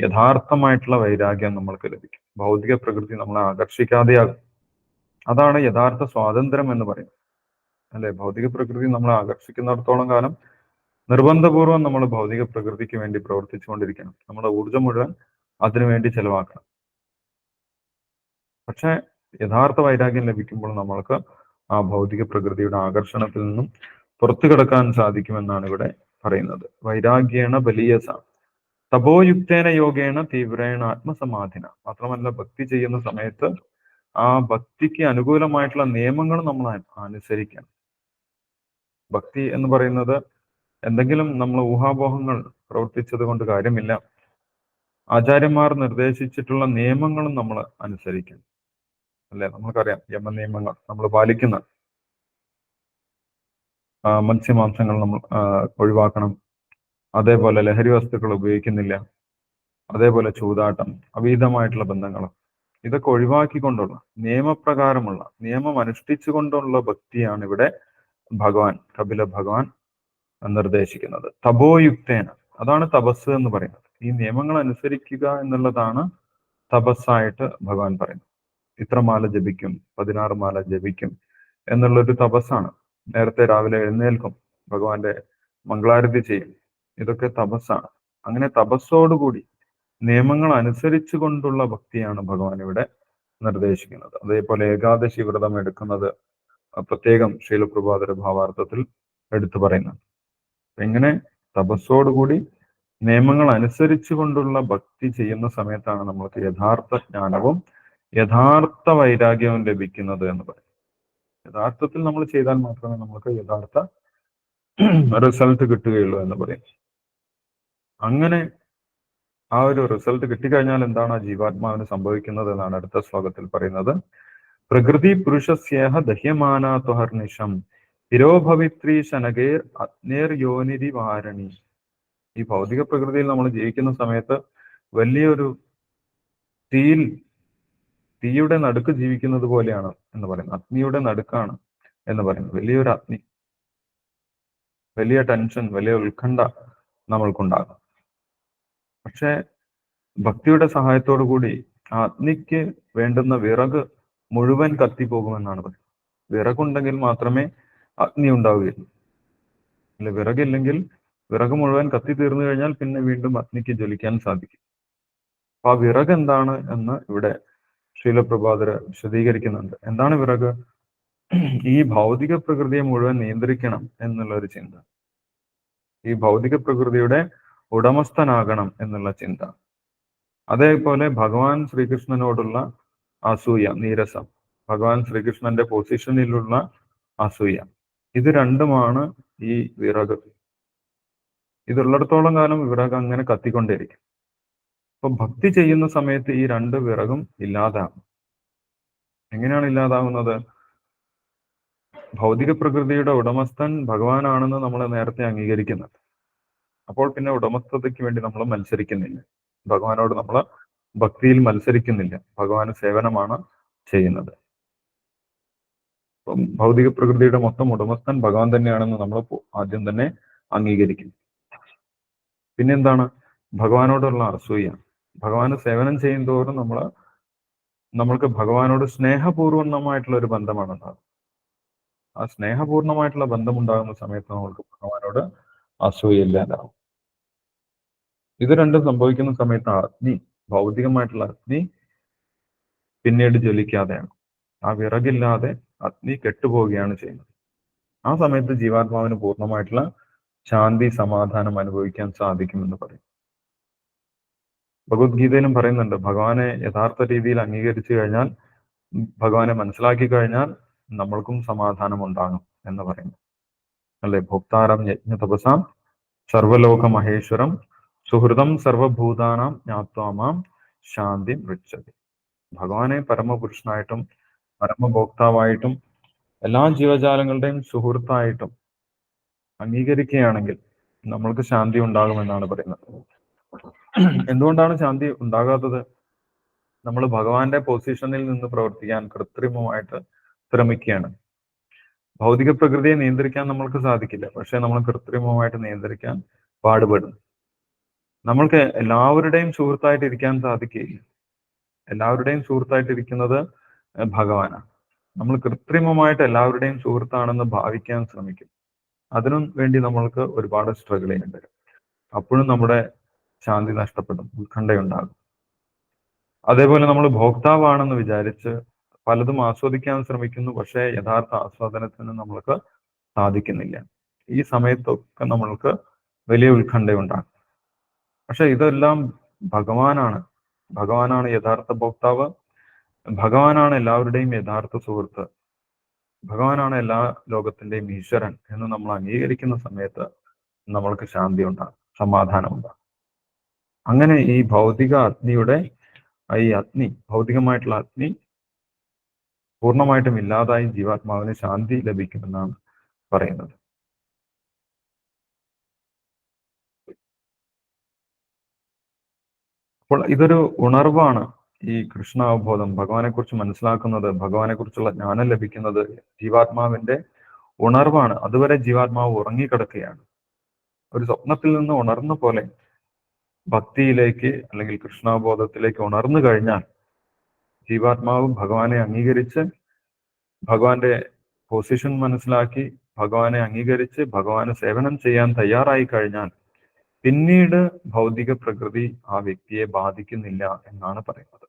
യഥാർത്ഥമായിട്ടുള്ള വൈരാഗ്യം നമ്മൾക്ക് ലഭിക്കും. ഭൗതിക പ്രകൃതി നമ്മളെ ആകർഷിക്കാതെയാകും. അതാണ് യഥാർത്ഥ സ്വാതന്ത്ര്യം എന്ന് പറയുന്നത്. അല്ലെ? ഭൗതിക പ്രകൃതി നമ്മളെ ആകർഷിക്കുന്നിടത്തോളം കാലം നിർബന്ധപൂർവം നമ്മൾ ഭൗതിക പ്രകൃതിക്ക് വേണ്ടി പ്രവർത്തിച്ചുകൊണ്ടിരിക്കണം. നമ്മുടെ ഊർജം മുഴുവൻ അതിനുവേണ്ടി ചെലവാക്കണം. പക്ഷെ യഥാർത്ഥ വൈരാഗ്യം ലഭിക്കുമ്പോൾ നമ്മൾക്ക് ആ ഭൗതിക പ്രകൃതിയുടെ ആകർഷണത്തിൽ നിന്നും പുറത്തു കിടക്കാൻ സാധിക്കുമെന്നാണ് ഇവിടെ പറയുന്നത്. വൈരാഗ്യേണ ബലിയസ. തപോയുക്തേന യോഗേണ തീവ്രേണ ആത്മസമാധിന. മാത്രമല്ല ഭക്തി ചെയ്യുന്ന സമയത്ത് ആ ഭക്തിക്ക് അനുകൂലമായിട്ടുള്ള നിയമങ്ങൾ നമ്മൾ അനുസരിക്കണം. ഭക്തി എന്ന് പറയുന്നത് എന്തെങ്കിലും നമ്മൾ ഊഹാപോഹങ്ങൾ പ്രവർത്തിച്ചത് കൊണ്ട് കാര്യമില്ല. ആചാര്യന്മാർ നിർദ്ദേശിച്ചിട്ടുള്ള നിയമങ്ങളും നമ്മൾ അനുസരിക്കണം. അല്ലെ? നമുക്കറിയാം യമ നിയമങ്ങൾ നമ്മൾ പാലിക്കുന്ന മത്സ്യമാംസങ്ങൾ നമ്മൾ ഒഴിവാക്കണം. അതേപോലെ ലഹരി വസ്തുക്കൾ ഉപയോഗിക്കുന്നില്ല. അതേപോലെ ചൂതാട്ടം അവിഹിതമായിട്ടുള്ള ബന്ധങ്ങൾ. ഇതൊക്കെ ഒഴിവാക്കിക്കൊണ്ടുള്ള നിയമപ്രകാരമുള്ള നിയമം അനുഷ്ഠിച്ചുകൊണ്ടുള്ള ഭക്തിയാണ് ഇവിടെ ഭഗവാൻ കപില ഭഗവാൻ നിർദ്ദേശിക്കുന്നത്. തപോയുക്തേന. അതാണ് തപസ് എന്ന് പറയുന്നത്. ഈ നിയമങ്ങൾ അനുസരിക്കുക എന്നുള്ളതാണ് തപസ്സായിട്ട് ഭഗവാൻ പറയുന്നത്. ഇത്ര മാല ജപിക്കും പതിനാറ് മാല ജപിക്കും എന്നുള്ളൊരു തപസ്സാണ്. നേരത്തെ രാവിലെ എഴുന്നേൽക്കും ഭഗവാന്റെ മംഗളാരതി ചെയ്യും. ഇതൊക്കെ തപസ്സാണ്. അങ്ങനെ തപസ്സോടുകൂടി നിയമങ്ങൾ അനുസരിച്ചു കൊണ്ടുള്ള ഭക്തിയാണ് ഭഗവാൻ ഇവിടെ നിർദ്ദേശിക്കുന്നത്. അതേപോലെ ഏകാദശി വ്രതം എടുക്കുന്നത് പ്രത്യേകം ശീലപ്രഭാതര ഭാവാർത്ഥത്തിൽ എടുത്തു പറയുന്നുണ്ട് എങ്ങനെ തപസ്സോടുകൂടി നിയമങ്ങൾ അനുസരിച്ചു കൊണ്ടുള്ള ഭക്തി ചെയ്യുന്ന സമയത്താണ് നമ്മൾക്ക് യഥാർത്ഥ ജ്ഞാനവും യഥാർത്ഥ വൈരാഗ്യവും ലഭിക്കുന്നത് എന്ന് പറയും. യഥാർത്ഥത്തിൽ നമ്മൾ ചെയ്താൽ മാത്രമേ നമുക്ക് യഥാർത്ഥ റിസൾട്ട് കിട്ടുകയുള്ളൂ എന്ന് പറയും. അങ്ങനെ ആ ഒരു റിസൾട്ട് കിട്ടിക്കഴിഞ്ഞാൽ എന്താണ് ആ ജീവാത്മാവിന് സംഭവിക്കുന്നത് എന്നാണ് അടുത്ത ശ്ലോകത്തിൽ പറയുന്നത്. പ്രകൃതി പുരുഷസ്യേഹ ദഹ്യമാനാത്വഹർനിഷം തിരോഭവിത്രി ശനകേർ അഗ്നേർ യോനിരി വാരണി. ഈ ഭൗതിക പ്രകൃതിയിൽ നമ്മൾ ജീവിക്കുന്ന സമയത്ത് വലിയൊരു തീയിൽ തീയുടെ നടുക്ക് ജീവിക്കുന്നത് പോലെയാണ് എന്ന് പറയുന്നത്. അഗ്നിയുടെ നടുക്കാണ് എന്ന് പറയുന്നത്. വലിയൊരു അഗ്നി. വലിയ ടെൻഷൻ വലിയ ഉത്കണ്ഠ നമ്മൾക്കുണ്ടാകും. പക്ഷെ ഭക്തിയുടെ സഹായത്തോടു കൂടി ആ അഗ്നിക്ക് വേണ്ടുന്ന വിറക് മുഴുവൻ കത്തിപ്പോകുമെന്നാണ് പറയുന്നത്. വിറകുണ്ടെങ്കിൽ മാത്രമേ അഗ്നി ഉണ്ടാവുകയുള്ളൂ. അല്ല വിറകില്ലെങ്കിൽ വിറക് മുഴുവൻ കത്തി തീർന്നു കഴിഞ്ഞാൽ പിന്നെ വീണ്ടും അഗ്നിക്ക് ജ്വലിക്കാൻ സാധിക്കും. അപ്പൊ ആ വിറക് എന്താണ് എന്ന് ഇവിടെ ശീലപ്രഭാതർ വിശദീകരിക്കുന്നുണ്ട്. എന്താണ് വിറക്? ഈ ഭൗതിക പ്രകൃതിയെ മുഴുവൻ നിയന്ത്രിക്കണം എന്നുള്ള ഒരു ചിന്ത. ഈ ഭൗതിക പ്രകൃതിയുടെ ഉടമസ്ഥനാകണം എന്നുള്ള ചിന്ത. അതേപോലെ ഭഗവാൻ ശ്രീകൃഷ്ണനോടുള്ള അസൂയ നീരസം. ഭഗവാൻ ശ്രീകൃഷ്ണന്റെ പൊസിഷനിലുള്ള അസൂയ. ഇത് രണ്ടുമാണ് ഈ വിറക്. ഇതുള്ളിടത്തോളം കാലം വിറക് അങ്ങനെ കത്തിക്കൊണ്ടേയിരിക്കും അപ്പൊ ഭക്തി ചെയ്യുന്ന സമയത്ത് ഈ രണ്ട് വിറകും ഇല്ലാതാകും എങ്ങനെയാണ് ഇല്ലാതാകുന്നത് ഭൗതിക പ്രകൃതിയുടെ ഉടമസ്ഥൻ ഭഗവാനാണെന്ന് നമ്മൾ നേരത്തെ അംഗീകരിക്കുന്നുണ്ട് അപ്പോൾ പിന്നെ ഉടമസ്ഥതയ്ക്ക് വേണ്ടി നമ്മൾ മത്സരിക്കുന്നില്ല. ഭഗവാനോട് നമ്മൾ ഭക്തിയിൽ മത്സരിക്കുന്നില്ല. ഭഗവാന് സേവനമാണ് ചെയ്യുന്നത്. അപ്പം ഭൗതിക പ്രകൃതിയുടെ മൊത്തം ഉടമസ്ഥൻ ഭഗവാൻ തന്നെയാണെന്ന് നമ്മൾ ആദ്യം തന്നെ അംഗീകരിക്കും. പിന്നെന്താണ്? ഭഗവാനോടുള്ള അസൂയ. ഭഗവാന് സേവനം ചെയ്യും തോറും നമ്മൾ നമ്മൾക്ക് ഭഗവാനോട് സ്നേഹപൂർവണമായിട്ടുള്ള ഒരു ബന്ധമാണ് ഉണ്ടാകുന്നത് ആ സ്നേഹപൂർണമായിട്ടുള്ള ബന്ധം ഉണ്ടാകുന്ന സമയത്ത് നമ്മൾക്ക് ഭഗവാനോട് അസൂയ ഇല്ലാതാവും ഇത് രണ്ടും സംഭവിക്കുന്ന സമയത്ത് അഗ്നി ഭൗതികമായിട്ടുള്ള അഗ്നി പിന്നീട് ജ്വലിക്കാതെയാണ്. ആ വിറകില്ലാതെ അഗ്നി കെട്ടുപോവുകയാണ് ചെയ്യുന്നത്. ആ സമയത്ത് ജീവാത്മാവിന് പൂർണമായിട്ടുള്ള ശാന്തി സമാധാനം അനുഭവിക്കാൻ സാധിക്കുമെന്ന് പറയും. ഭഗവത്ഗീതയിലും പറയുന്നുണ്ട് ഭഗവാനെ യഥാർത്ഥ രീതിയിൽ അംഗീകരിച്ചു കഴിഞ്ഞാൽ ഭഗവാനെ മനസ്സിലാക്കി കഴിഞ്ഞാൽ നമ്മൾക്കും സമാധാനം ഉണ്ടാകും എന്ന് പറയുന്നു. അല്ലെ? ഭോക്താരം യജ്ഞ തപസാം സർവലോക മഹേശ്വരം സുഹൃതം സർവഭൂതാനാം ജ്ഞാത്വാമാം ശാന്തി മൃച്ചതി ഭഗവാനെ പരമപുരുഷനായിട്ടും പരമഭോക്താവായിട്ടും എല്ലാ ജീവജാലങ്ങളുടെയും സുഹൃത്തായിട്ടും അംഗീകരിക്കുകയാണെങ്കിൽ നമ്മൾക്ക് ശാന്തി ഉണ്ടാകുമെന്നാണ് പറയുന്നത്. എന്തുകൊണ്ടാണ് ശാന്തി ഉണ്ടാകാത്തത്? നമ്മൾ ഭഗവാന്റെ പൊസിഷനിൽ നിന്ന് പ്രവർത്തിക്കാൻ കൃത്രിമമായിട്ട് ശ്രമിക്കുകയാണ്. ഭൗതിക പ്രകൃതിയെ നിയന്ത്രിക്കാൻ നമ്മൾക്ക് സാധിക്കില്ല. പക്ഷെ നമ്മൾ കൃത്രിമമായിട്ട് നിയന്ത്രിക്കാൻ പാടുപെടും. നമ്മൾക്ക് എല്ലാവരുടെയും സുഹൃത്തായിട്ട് ഇരിക്കാൻ സാധിക്കുകയില്ല. എല്ലാവരുടെയും സുഹൃത്തായിട്ട് ഇരിക്കുന്നത് ഭഗവാനാണ്. നമ്മൾ കൃത്രിമമായിട്ട് എല്ലാവരുടെയും സുഹൃത്താണെന്ന് ഭാവിക്കാൻ ശ്രമിക്കും. അതിനും വേണ്ടി നമ്മൾക്ക് ഒരുപാട് സ്ട്രഗിൾ ചെയ്യേണ്ടി വരും. അപ്പോഴും നമ്മുടെ ശാന്തി നഷ്ടപ്പെടും ഉത്കണ്ഠയുണ്ടാകും. അതേപോലെ നമ്മൾ ഭോക്താവാണെന്ന് വിചാരിച്ച് പലതും ആസ്വദിക്കാൻ ശ്രമിക്കുന്നു പക്ഷേ യഥാർത്ഥ ആസ്വാദനത്തിന് നമ്മൾക്ക് സാധിക്കുന്നില്ല. ഈ സമയത്തൊക്കെ നമ്മൾക്ക് വലിയ ഉത്കണ്ഠയുണ്ടാകും. പക്ഷെ ഇതെല്ലാം ഭഗവാനാണ്. ഭഗവാനാണ് യഥാർത്ഥ ഭോക്താവ്. ഭഗവാനാണ് എല്ലാവരുടെയും യഥാർത്ഥ സുഹൃത്ത്. ഭഗവാനാണ് എല്ലാ ലോകത്തിന്റെയും ഈശ്വരൻ എന്ന് നമ്മൾ അംഗീകരിക്കുന്ന സമയത്ത് നമ്മൾക്ക് ശാന്തി ഉണ്ടാകും സമാധാനം ഉണ്ടാകും അങ്ങനെ ഈ ഭൗതിക അഗ്നിയുടെ ഈ അഗ്നി ഭൗതികമായിട്ടുള്ള അഗ്നി പൂർണമായിട്ടും ഇല്ലാതായി ജീവാത്മാവിന് ശാന്തി ലഭിക്കുമെന്നാണ് പറയുന്നത്. അപ്പോൾ ഇതൊരു ഉണർവാണ് ഈ കൃഷ്ണാവബോധം. ഭഗവാനെ കുറിച്ച് മനസ്സിലാക്കുന്നത് ഭഗവാനെ കുറിച്ചുള്ള ജ്ഞാനം ലഭിക്കുന്നത് ജീവാത്മാവിന്റെ ഉണർവാണ്. അതുവരെ ജീവാത്മാവ് ഉറങ്ങിക്കിടക്കുകയാണ്. ഒരു സ്വപ്നത്തിൽ നിന്ന് ഉണർന്ന പോലെ ഭക്തിയിലേക്ക് അല്ലെങ്കിൽ കൃഷ്ണബോധത്തിലേക്ക് ഉണർന്നു കഴിഞ്ഞാൽ ജീവാത്മാവ് ഭഗവാനെ അംഗീകരിച്ച് ഭഗവാന്റെ പൊസിഷൻ മനസ്സിലാക്കി ഭഗവാനെ അംഗീകരിച്ച് ഭഗവാന് സേവനം ചെയ്യാൻ തയ്യാറായി കഴിഞ്ഞാൽ പിന്നീട് ഭൗതിക പ്രകൃതി ആ വ്യക്തിയെ ബാധിക്കുന്നില്ല എന്നാണ് പറയുന്നത്.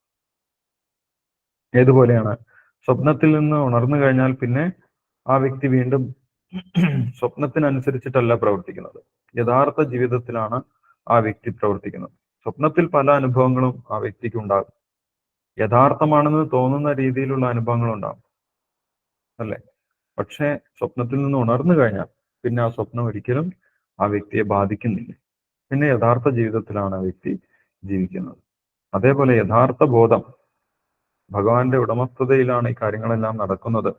ഏതുപോലെയാണ്? സ്വപ്നത്തിൽ നിന്ന് ഉണർന്നു കഴിഞ്ഞാൽ പിന്നെ ആ വ്യക്തി വീണ്ടും സ്വപ്നത്തിനനുസരിച്ചിട്ടല്ല പ്രവർത്തിക്കുന്നത്. യഥാർത്ഥ ജീവിതത്തിലാണ് ആ വ്യക്തി പ്രവർത്തിക്കുന്നത് സ്വപ്നത്തിൽ പല അനുഭവങ്ങളും ആ വ്യക്തിക്ക് ഉണ്ടാകും. യഥാർത്ഥമാണെന്ന് തോന്നുന്ന രീതിയിലുള്ള അനുഭവങ്ങൾ ഉണ്ടാകും അല്ലെ? പക്ഷെ സ്വപ്നത്തിൽ നിന്ന് ഉണർന്നു കഴിഞ്ഞാൽ പിന്നെ ആ സ്വപ്നം ഒരിക്കലും ആ വ്യക്തിയെ ബാധിക്കുന്നില്ല. പിന്നെ യഥാർത്ഥ ജീവിതത്തിലാണ് ആ വ്യക്തി ജീവിക്കുന്നത്. അതേപോലെ യഥാർത്ഥ ബോധം ഭഗവാന്റെ ഉടമസ്ഥതയിലാണ് ഈ കാര്യങ്ങളെല്ലാം നടക്കുന്നത്.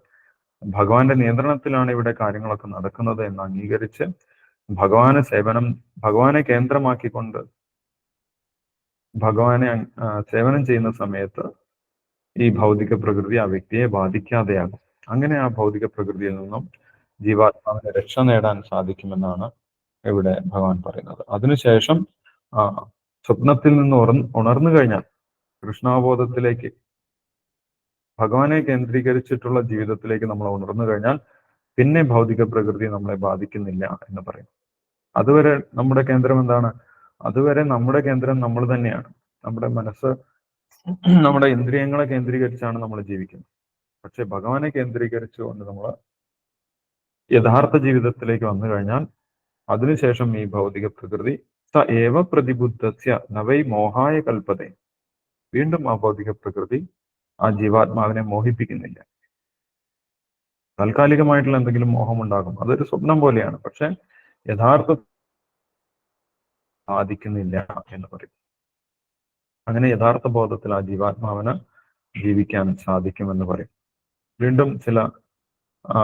ഭഗവാന്റെ നിയന്ത്രണത്തിലാണ് ഇവിടെ കാര്യങ്ങളൊക്കെ നടക്കുന്നത് എന്ന് അംഗീകരിച്ച് ഭഗവാനെ സേവനം ഭഗവാനെ കേന്ദ്രമാക്കിക്കൊണ്ട് ഭഗവാനെ സേവനം ചെയ്യുന്ന സമയത്ത് ഈ ഭൗതിക പ്രകൃതി ആ വ്യക്തിയെ ബാധിക്കാതെയാകും. അങ്ങനെ ആ ഭൗതിക പ്രകൃതിയിൽ നിന്നും ജീവാത്മാവിനെ രക്ഷ നേടാൻ സാധിക്കുമെന്നാണ് ഇവിടെ ഭഗവാൻ പറയുന്നത്. അതിനുശേഷം സ്വപ്നത്തിൽ നിന്ന് ഉറ- ഉണർന്നു കഴിഞ്ഞാൽ കൃഷ്ണാബോധത്തിലേക്ക് ഭഗവാനെ കേന്ദ്രീകരിച്ചിട്ടുള്ള ജീവിതത്തിലേക്ക് നമ്മൾ ഉണർന്നു കഴിഞ്ഞാൽ പിന്നെ ഭൗതിക പ്രകൃതി നമ്മളെ ബാധിക്കുന്നില്ല എന്ന് പറയും. അതുവരെ നമ്മുടെ കേന്ദ്രം എന്താണ്? അതുവരെ നമ്മുടെ കേന്ദ്രം നമ്മൾ തന്നെയാണ്. നമ്മുടെ മനസ്സ് നമ്മുടെ ഇന്ദ്രിയങ്ങളെ കേന്ദ്രീകരിച്ചാണ് നമ്മൾ ജീവിക്കുന്നത്. പക്ഷെ ഭഗവാനെ കേന്ദ്രീകരിച്ചുകൊണ്ട് നമ്മൾ യഥാർത്ഥ ജീവിതത്തിലേക്ക് വന്നു കഴിഞ്ഞാൽ അതിനുശേഷം ഈ ഭൗതിക പ്രകൃതി സ ഏവ പ്രതിബുദ്ധസ്യ നവൈ മോഹായ കൽപ്പതേ. വീണ്ടും ആ ഭൗതിക പ്രകൃതി ആ ജീവാത്മാവിനെ മോഹിപ്പിക്കുന്നില്ല. താൽക്കാലികമായിട്ടുള്ള എന്തെങ്കിലും മോഹം ഉണ്ടാകും അതൊരു സ്വപ്നം പോലെയാണ്. പക്ഷെ യഥാർത്ഥ സാധിക്കുന്നില്ല എന്ന് പറയും. അങ്ങനെ യഥാർത്ഥ ബോധത്തിൽ ആ ജീവാത്മാവിന് ജീവിക്കാൻ സാധിക്കുമെന്ന് പറയും. വീണ്ടും ചില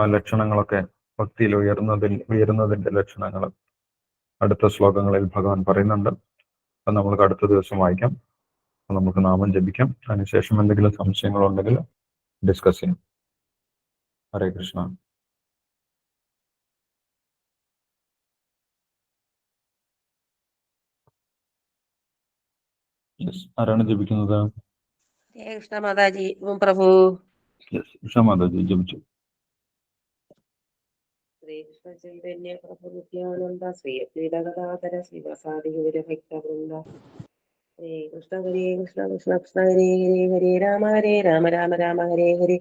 ലക്ഷണങ്ങളൊക്കെ ഭക്തിയിൽ ഉയർന്നതിൽ ഉയരുന്നതിന്റെ ലക്ഷണങ്ങൾ അടുത്ത ശ്ലോകങ്ങളിൽ ഭഗവാൻ പറയുന്നുണ്ട്. അത് നമ്മൾക്ക് അടുത്ത ദിവസം വായിക്കാം. അപ്പൊ നമുക്ക് നാമം ജപിക്കാം. അതിനുശേഷം എന്തെങ്കിലും സംശയങ്ങളുണ്ടെങ്കിൽ ഡിസ്കസ് ചെയ്യാം. ഹരേ കൃഷ്ണ. ആരാണ് ജപിക്കുന്നത്? ഹരേ കൃഷ്ണ മാതാജി ഓം പ്രഭു. യെസ് മാതാജി ജപിച്ചു. ശ്രീകൃഷ്ണ ചൈതന്യ പ്രഭു നിത്യാനന്ദ ശ്രീ അദ്വൈതഗതാധര ശ്രീവസാദി ഗുരുഭക്തവൃന്ദ. ഹരേ കൃഷ്ണ ഹരേ കൃഷ്ണ കൃഷ്ണ കൃഷ്ണ ഹരേ ഹരേ ഹരേ രാമ ഹരേ രാമ രാമ രാമ ഹരേ ഹരേ.